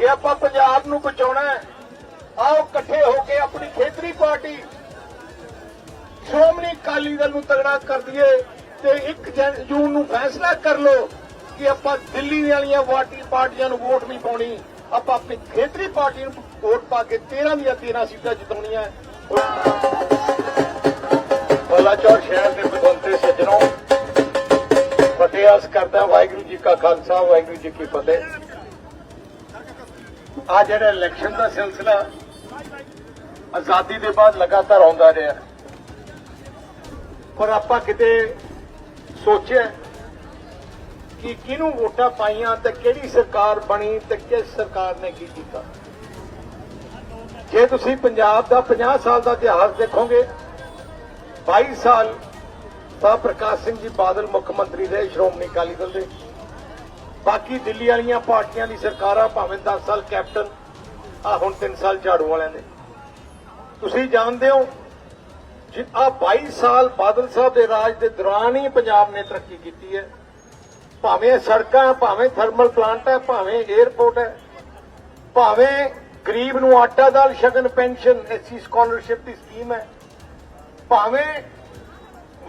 ਜੇ ਆਪਾਂ ਪੰਜਾਬ ਨੂੰ ਬਚਾਉਣਾ ਹੈ, ਆਓ ਇਕੱਠੇ ਹੋ ਕੇ ਆਪਣੀ ਖੇਤਰੀ ਪਾਰਟੀ ਸ਼੍ਰੋਮਣੀ ਅਕਾਲੀ ਦਲ ਨੂੰ ਤਗੜਾ ਕਰ ਦਈਏ ਤੇ 1 ਜੂਨ ਨੂੰ ਫੈਸਲਾ ਕਰ ਲਓ ਕਿ ਆਪਾਂ ਦਿੱਲੀ ਵਾਲੀਆਂ ਪਾਰਟੀ ਪਾਰਟੀਆਂ ਨੂੰ ਵੋਟ ਨਹੀਂ ਪਾਉਣੀ। ਆਪਾਂ ਆਪਣੀ ਖੇਤਰੀ ਪਾਰਟੀ ਨੂੰ ਵੋਟ ਪਾ ਕੇ 13 ਦੀਆਂ 13 ਸੀਟਾਂ ਜਿਤਾਉਣੀਆਂ ਬਲਾਚੌਰ ਸ਼ਹਿਰ ਦੇ ਬਦੌਲਤੇ ਸੱਜਣੋ ਫਤਿਹ ਆਸ ਕਰਦਾ ਵਾਹਿਗੁਰੂ ਜੀ ਕਾ ਖਾਲਸਾ, ਵਾਹਿਗੁਰੂ ਜੀ ਕੀ ਫਤਿਹ। ਆ ਜਿਹੜਾ ਇਲੈਕਸ਼ਨ ਦਾ ਸਿਲਸਿਲਾ ਆਜ਼ਾਦੀ ਦੇ ਬਾਅਦ ਲਗਾਤਾਰ ਆਉਂਦਾ ਰਿਹਾ। ਪਰ ਆਪਾਂ ਕਿਤੇ ਸੋਚਿਆ ਕਿ ਕਿਹਨੂੰ ਵੋਟਾਂ ਪਾਈਆਂ ਤੇ ਕਿਹੜੀ ਸਰਕਾਰ ਬਣੀ ਤੇ ਕਿਸ ਸਰਕਾਰ ਨੇ ਕੀ ਕੀਤਾ। ਜੇ ਤੁਸੀਂ ਪੰਜਾਬ ਦਾ 50 ਸਾਲ ਦਾ ਇਤਿਹਾਸ ਦੇਖੋਗੇ 22 ਸਾਲ ਤਾਂ ਪ੍ਰਕਾਸ਼ ਸਿੰਘ ਜੀ ਬਾਦਲ ਮੁੱਖ ਮੰਤਰੀ ਰਹੇ ਸ਼੍ਰੋਮਣੀ ਅਕਾਲੀ ਦਲ ਦੇ। ਬਾਕੀ ਦਿੱਲੀ ਵਾਲੀਆਂ ਪਾਰਟੀਆਂ ਦੀ ਸਰਕਾਰਾਂ ਭਾਵੇਂ 10 ਸਾਲ ਕੈਪਟਨ ਆ ਹੁਣ 3 ਸਾਲ ਝਾੜੂ ਵਾਲਿਆਂ ਨੇ ਤੁਸੀਂ ਜਾਣਦੇ ਹੋ ਜੀ ਆ 22 ਸਾਲ ਬਾਦਲ ਸਾਹਿਬ ਦੇ ਰਾਜ ਦੇ ਦੌਰਾਨ ਹੀ ਪੰਜਾਬ ਨੇ ਤਰੱਕੀ ਕੀਤੀ ਹੈ। ਭਾਵੇਂ ਸੜਕਾਂ ਭਾਵੇਂ ਥਰਮਲ ਪਲਾਂਟ ਹੈ ਭਾਵੇਂ 에ਅਰਪੋਰਟ ਹੈ ਭਾਵੇਂ ਗਰੀਬ ਨੂੰ ਆਟਾ ਦਾਲ ਸ਼ਗਨ ਪੈਨਸ਼ਨ ਐਸਸੀ ਸਕਾਲਰਸ਼ਿਪ ਦੀ ਸਕੀਮ ਹੈ ਭਾਵੇਂ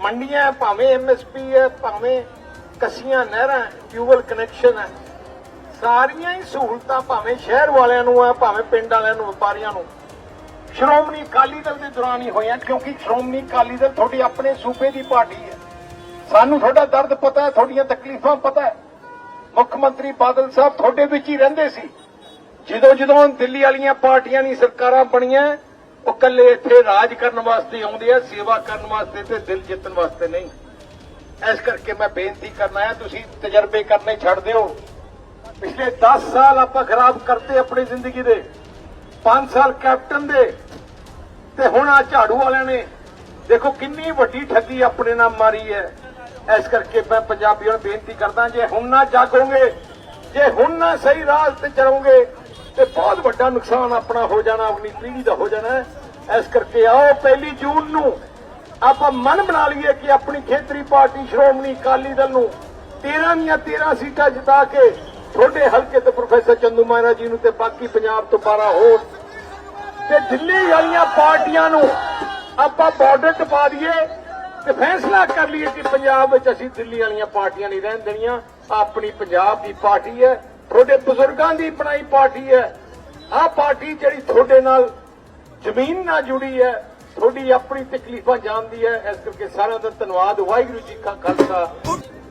ਮੰਡੀਆਂ ਹੈ, ਭਾਵੇਂ ਐਮਐਸਪੀ ਹੈ ਭਾਵੇਂ ਕੱਸੀਆਂ, ਨਹਿਰਾਂ ਟਿਊਬਲ ਕਨੈਕਸ਼ਨ ਹੈ। ਸਾਰੀਆਂ ਹੀ ਸਹੂਲਤਾਂ ਭਾਵੇਂ ਸ਼ਹਿਰ ਵਾਲਿਆਂ ਨੂੰ ਹੈ, ਭਾਵੇਂ ਪਿੰਡ ਵਾਲਿਆਂ ਨੂੰ, ਵਪਾਰੀਆਂ ਨੂੰ। ਸ਼੍ਰੋਮਣੀ ਅਕਾਲੀ ਦਲ ਦੇ ਦੌਰਾਨ ਹੀ ਹੋਈਆਂ ਕਿਉਂਕਿ ਸ਼੍ਰੋਮਣੀ ਅਕਾਲੀ ਦਲ ਤੁਹਾਡੀ ਆਪਣੇ ਸੂਬੇ ਦੀ ਪਾਰਟੀ ਹੈ। ਸਾਨੂੰ ਤੁਹਾਡਾ ਦਰਦ ਪਤਾ ਹੈ, ਤੁਹਾਡੀਆਂ ਤਕਲੀਫਾਂ ਪਤਾ ਹੈ। ਮੁੱਖ ਮੰਤਰੀ ਬਾਦਲ ਸਾਹਿਬ ਤੁਹਾਡੇ ਵਿੱਚ ਹੀ ਰਹਿੰਦੇ ਸੀ। ਜਦੋਂ ਜਦੋਂ ਦਿੱਲੀ ਵਾਲੀਆਂ ਪਾਰਟੀਆਂ ਦੀ ਸਰਕਾਰਾਂ ਬਣੀਆਂ, ਉਹ ਕੱਲੇ ਇੱਥੇ ਰਾਜ ਕਰਨ ਵਾਸਤੇ ਆਉਂਦੇ ਆ, ਸੇਵਾ ਕਰਨ ਵਾਸਤੇ ਤੇ ਦਿਲ ਜਿੱਤਣ ਵਾਸਤੇ ਨਹੀਂ। ਇਸ ਕਰਕੇ ਮੈਂ ਬੇਨਤੀ ਕਰਨਾ ਹੈ, ਤੁਸੀਂ ਤਜਰਬੇ ਕਰਨੇ ਛੱਡ ਦਿਓ। ਪਿਛਲੇ 10 ਸਾਲ ਆਪਾਂ ਖਰਾਬ ਕਰਤੇ ਆਪਣੀ ਜ਼ਿੰਦਗੀ ਦੇ। 5 ਸਾਲ ਕੈਪਟਨ ਦੇ। ਤੇ ਹੁਣ ਆ ਝਾੜੂ ਵਾਲਿਆਂ ਨੇ, ਦੇਖੋ ਕਿੰਨੀ ਵੱਡੀ ਠੱਗੀ ਆਪਣੇ ਨਾਲ ਮਾਰੀ ਹੈ। ਇਸ ਕਰਕੇ ਮੈਂ ਪੰਜਾਬੀਆਂ ਨੂੰ ਬੇਨਤੀ ਕਰਦਾ, ਜੇ ਹੁਣ ਨਾ ਜਾਗੋਗੇ, ਜੇ ਹੁਣ ਨਾ ਸਹੀ ਰਾਹ ਤੇ ਚਲੋਗੇ, ਤੇ ਬਹੁਤ ਵੱਡਾ ਨੁਕਸਾਨ ਆਪਣਾ ਹੋ ਜਾਣਾ, ਆਪਣੀ ਪੀੜ੍ਹੀ ਦਾ ਹੋ ਜਾਣਾ ਇਸ ਕਰਕੇ ਆਓ, ਪਹਿਲੀ ਜੂਨ ਨੂੰ ਆਪਾਂ ਮਨ ਬਣਾ ਲਈਏ ਕਿ ਆਪਣੀ ਖੇਤਰੀ ਪਾਰਟੀ ਸ਼੍ਰੋਮਣੀ ਅਕਾਲੀ ਦਲ ਨੂੰ 13 ਦੀਆਂ 13 ਸੀਟਾਂ ਜਿਤਾ ਕੇ ਛੋਟੇ ਹਲਕੇ ਤੇ ਪ੍ਰੋਫੈਸਰ ਚੰਦੂ ਮਹਾਰਾਜ ਜੀ ਨੂੰ ਤੇ ਬਾਕੀ ਪੰਜਾਬ ਤੋਂ 12 ਹੋਰ ਤੇ ਦਿੱਲੀ ਵਾਲੀਆਂ ਪਾਰਟੀਆਂ ਨੂੰ ਆਪਾਂ ਬਾਰਡਰ ਟਪਾ ਦਈਏ ਤੇ ਫੈਸਲਾ ਕਰ ਲਈਏ ਕਿ ਪੰਜਾਬ ਵਿੱਚ ਅਸੀਂ ਦਿੱਲੀ ਵਾਲੀਆਂ ਪਾਰਟੀਆਂ ਨਹੀਂ ਰਹਿਣ ਦੇਣੀਆਂ। ਆਪਣੀ ਪੰਜਾਬ ਦੀ ਪਾਰਟੀ ਹੈ, ਤੁਹਾਡੇ ਬਜ਼ੁਰਗਾਂ ਦੀ ਬਣਾਈ ਪਾਰਟੀ ਹੈ। ਆਹ ਪਾਰਟੀ ਜਿਹੜੀ ਤੁਹਾਡੇ ਨਾਲ ਜ਼ਮੀਨ ਨਾਲ ਜੁੜੀ ਹੈ ਤੁਹਾਡੀ ਆਪਣੀ ਤਕਲੀਫਾਂ ਜਾਣਦੀ ਹੈ। ਇਸ ਕਰਕੇ ਸਾਰਿਆਂ ਦਾ ਧੰਨਵਾਦ। ਵਾਹਿਗੁਰੂ ਜੀ ਕਾ ਖਾਲਸਾ।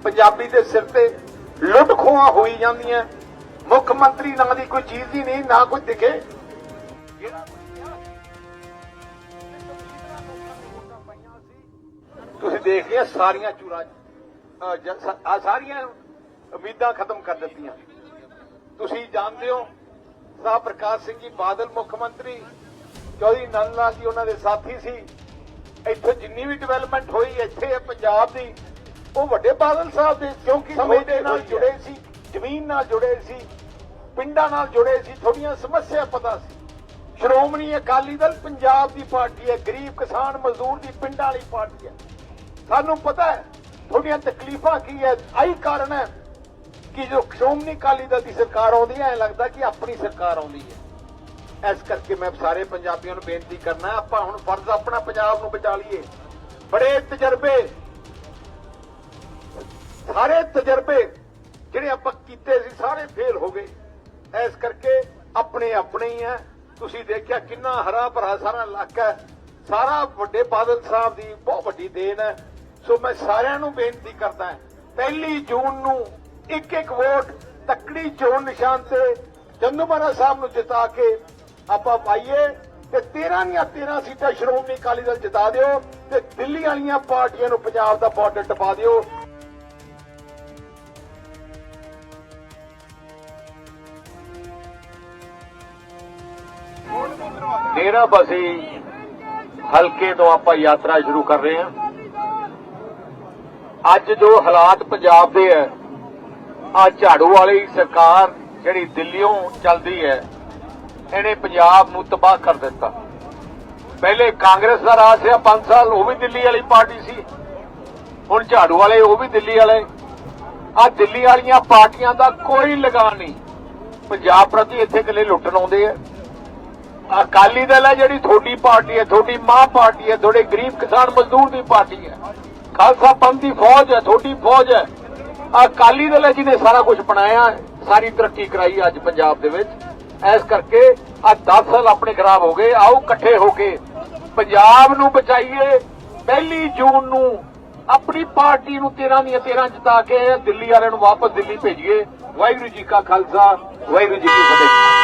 ਪੰਜਾਬੀ ਦੇ ਸਿਰ ਤੇ ਲੁੱਟ ਖੋਹਾਂ ਹੋਈ ਜਾਂਦੀਆਂ। ਮੁੱਖ ਮੰਤਰੀ ਨਾਂ ਦੀ ਕੋਈ ਚੀਜ਼ ਹੀ ਨਹੀਂ, ਨਾ ਕੋਈ ਦਿਖੇ। ਤੁਸੀਂ ਦੇਖ ਲਿਆ, ਸਾਰੀਆਂ ਚੂਰਾਂ ਆ ਸਾਰੀਆਂ ਉਮੀਦਾਂ ਖਤਮ ਕਰ ਦਿੱਤੀਆਂ। ਤੁਸੀਂ ਜਾਣਦੇ ਹੋ, ਸਾਹ ਪ੍ਰਕਾਸ਼ ਸਿੰਘ ਜੀ ਬਾਦਲ ਮੁੱਖ ਮੰਤਰੀ ਚੌਧਰੀ ਨੰਦ ਲਾਲ ਜੀ ਉਹਨਾਂ ਦੇ ਸਾਥੀ ਸੀ। ਇੱਥੇ ਜਿੰਨੀ ਵੀ ਡਿਵੈਲਪਮੈਂਟ ਹੋਈ ਇੱਥੇ ਪੰਜਾਬ ਦੀ ਉਹ ਵੱਡੇ ਬਾਦਲ ਸਾਹਿਬ ਦੇ ਕਿਉਂਕਿ ਸਮੇਂ ਨਾਲ ਜੁੜੇ ਸੀ ਜ਼ਮੀਨ ਨਾਲ ਜੁੜੇ ਸੀ ਪਿੰਡਾਂ ਨਾਲ ਜੁੜੇ ਸੀ ਥੋੜੀਆਂ ਸਮੱਸਿਆ ਪਤਾ ਸੀ। ਸ਼੍ਰੋਮਣੀ ਅਕਾਲੀ ਦਲ ਪੰਜਾਬ ਦੀ ਪਾਰਟੀ ਹੈ ਗਰੀਬ ਕਿਸਾਨ ਮਜ਼ਦੂਰ ਦੀ ਪਿੰਡਾਂ ਵਾਲੀ ਪਾਰਟੀ ਹੈ। ਸਾਨੂੰ ਪਤਾ ਹੈ ਤੁਹਾਡੀਆਂ ਤਕਲੀਫਾਂ ਕੀ ਹੈ ਆਹੀ ਕਾਰਨ ਹੈ ਕਿ ਜੋ ਸ਼੍ਰੋਮਣੀ ਅਕਾਲੀ ਦਲ ਦੀ ਸਰਕਾਰ ਆਉਂਦੀ ਹੈ ਐ ਲੱਗਦਾ ਕਿ ਆਪਣੀ ਸਰਕਾਰ ਆਉਂਦੀ ਹੈ। ਇਸ ਕਰਕੇ ਮੈਂ ਸਾਰੇ ਪੰਜਾਬੀਆਂ ਨੂੰ ਬੇਨਤੀ ਕਰਨਾ ਆਪਾਂ ਹੁਣ ਫਰਜ਼ ਆਪਣਾ ਪੰਜਾਬ ਨੂੰ ਬਚਾ ਲਈਏ। ਬੜੇ ਤਜਰਬੇ, ਸਾਰੇ ਤਜਰਬੇ ਜਿਹੜੇ ਆਪਾਂ ਕੀਤੇ ਸੀ, ਸਾਰੇ ਫੇਲ ਹੋ ਗਏ। ਇਸ ਕਰਕੇ ਆਪਣੇ ਆਪਣੇ ਹੀ ਆ ਤੁਸੀਂ ਦੇਖਿਆ ਕਿੰਨਾ ਹਰਾ ਭਰਾ ਸਾਰਾ ਇਲਾਕਾ ਸਾਰਾ ਵੱਡੇ ਬਾਦਲ ਸਾਹਿਬ ਦੀ ਬਹੁਤ ਵੱਡੀ ਦੇਣ ਹੈ। ਸੋ ਮੈਂ ਸਾਰਿਆਂ ਨੂੰ ਬੇਨਤੀ ਕਰਦਾ ਪਹਿਲੀ ਜੂਨ ਨੂੰ ਇੱਕ ਇੱਕ ਵੋਟ ਤੱਕੜੀ ਚੋਣ ਨਿਸ਼ਾਨ ਤੇ ਚੰਦੂ ਮਹਾਰਾਜ ਸਾਹਿਬ ਨੂੰ ਜਿਤਾ ਕੇ ਆਪਾਂ ਪਾਈਏ ਤੇ 13 ਦੀਆਂ 13 ਸੀਟਾਂ ਸ਼੍ਰੋਮਣੀ ਅਕਾਲੀ ਦਲ ਜਿਤਾ ਦਿਓ ਤੇ ਦਿੱਲੀ ਵਾਲੀਆਂ ਪਾਰਟੀਆਂ ਨੂੰ ਪੰਜਾਬ ਦਾ ਬਾਰਡਰ ਟਪਾ ਦਿਓ। ਡੇਰਾ ਬਸੀ ਹਲਕੇ ਤੋਂ ਆਪਾਂ ਯਾਤਰਾ ਸ਼ੁਰੂ ਕਰ ਰਹੇ ਹਾਂ। ਅੱਜ ਜੋ ਹਾਲਾਤ ਪੰਜਾਬ ਦੇ ਹੈ ਆ ਝਾੜੂ ਵਾਲੀ ਸਰਕਾਰ ਜਿਹੜੀ ਦਿੱਲੀੋਂ ਚੱਲਦੀ ਹੈ ਇਹਨੇ ਪੰਜਾਬ ਨੂੰ ਤਬਾਹ ਕਰ ਦਿੱਤਾ। ਪਹਿਲੇ ਕਾਂਗਰਸ ਦਾ ਰਾਜ ਸੀ 5 ਸਾਲ ਉਹ ਵੀ ਦਿੱਲੀ ਵਾਲੀ ਪਾਰਟੀ ਸੀ। ਹੁਣ ਝਾੜੂ ਵਾਲੇ ਉਹ ਵੀ ਦਿੱਲੀ ਵਾਲੇ। ਆ ਦਿੱਲੀ ਵਾਲੀਆਂ ਪਾਰਟੀਆਂ ਦਾ ਕੋਈ ਲਗਾਨ ਨਹੀਂ। ਪੰਜਾਬ ਪ੍ਰਤੀ ਇੱਥੇ ਕਿਲੇ ਲੁੱਟਣ ਆਉਂਦੇ ਆ। ਅਕਾਲੀ ਦਲ ਹੈ ਜਿਹੜੀ ਤੁਹਾਡੀ ਪਾਰਟੀ ਹੈ, ਤੁਹਾਡੀ ਮਾਂ ਪਾਰਟੀ ਹੈ, ਤੁਹਾਡੇ ਗਰੀਬ ਕਿਸਾਨ ਮਜ਼ਦੂਰ ਦੀ ਪਾਰਟੀ ਹੈ। ਖਾਲਸਾ ਪੰਥ ਦੀ ਫੌਜ ਹੈ, ਤੁਹਾਡੀ ਫੌਜ ਹੈ। ਅਕਾਲੀ ਦਲ ਹੈ ਜਿਹਨੇ ਸਾਰਾ ਕੁਝ ਬਣਾਇਆ, ਸਾਰੀ ਤਰੱਕੀ ਕਰਾਈ ਅੱਜ ਪੰਜਾਬ ਦੇ ਵਿੱਚ। ਇਸ ਕਰਕੇ ਆ 10 ਸਾਲ ਆਪਣੇ ਖਰਾਬ ਹੋ ਗਏ, ਆਓ ਇਕੱਠੇ ਹੋ ਕੇ ਪੰਜਾਬ ਨੂੰ ਬਚਾਈਏ। ਪਹਿਲੀ ਜੂਨ ਨੂੰ ਆਪਣੀ ਪਾਰਟੀ ਨੂੰ 13 ਦੀਆਂ 13 ਜਿਤਾ ਕੇ ਦਿੱਲੀ ਵਾਲਿਆਂ ਨੂੰ ਵਾਪਸ ਦਿੱਲੀ ਭੇਜੀਏ। ਵਾਹਿਗੁਰੂ ਜੀ ਕਾ ਖਾਲਸਾ, ਵਾਹਿਗੁਰੂ ਜੀ ਕੀ ਫਤਿਹ।